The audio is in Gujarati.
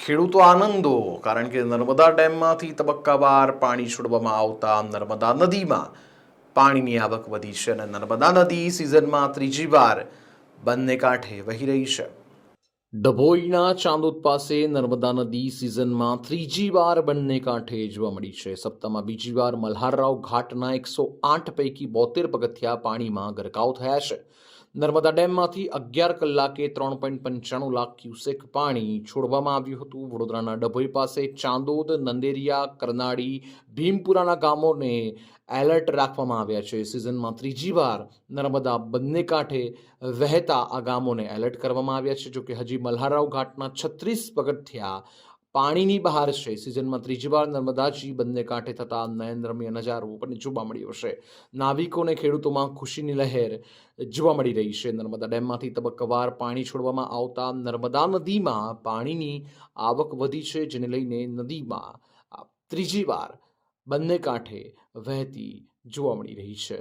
ખેડૂતો આનંદો, કારણ કે નર્મદા ડેમમાંથી તબક્કાવાર પાણી છોડવામાં આવતા નર્મદા નદીમાં પાણીની આવક વધી છે અને નર્મદા નદી સિઝનમાં ત્રીજી વાર બંને કાંઠે વહી રહી છે. ડભોઈના ચાંદોદ પાસે નર્મદા નદી સિઝનમાં ત્રીજી વાર બંને કાંઠે જોવા મળી છે. સપ્તાહમાં બીજી વાર મલ્હારરાવ ઘાટના એકસો આઠ પૈકી બોતેર પગથિયા પાણીમાં ગરકાવ થયા છે. નર્મદા ડેમમાંથી અગિયાર કલાકે ત્રણ પોઈન્ટ પંચાણું લાખ ક્યુસેક પાણી છોડવામાં આવ્યું હતું. વડોદરાના ડભોઈ પાસે ચાંદોદ, નંદેરિયા, કરનાળી, ભીમપુરાના ગામોને એલર્ટ રાખવામાં આવ્યા છે. સિઝનમાં ત્રીજી વાર નર્મદા બંને કાંઠે વહેતા આ ગામોને એલર્ટ કરવામાં આવ્યા છે. જોકે હજી મલ્હારરાવ ઘાટના છત્રીસ પગથિયા પાણીની બહાર છે. સિઝનમાં ત્રીજી વાર નર્મદાજી બંને કાંઠે થતા નયનરમ્ય નજારો પણ જોવા મળ્યો છે નાવિકોને ખેડૂતોમાં ખુશીની લહેર જોવા મળી રહી છે. નર્મદા ડેમમાંથી તબક્કાવાર પાણી છોડવામાં આવતા નર્મદા નદીમાં પાણીની આવક વધી છે, જેને લઈને નદીમાં ત્રીજી વાર બંને કાંઠે વહેતી જોવા મળી રહી છે.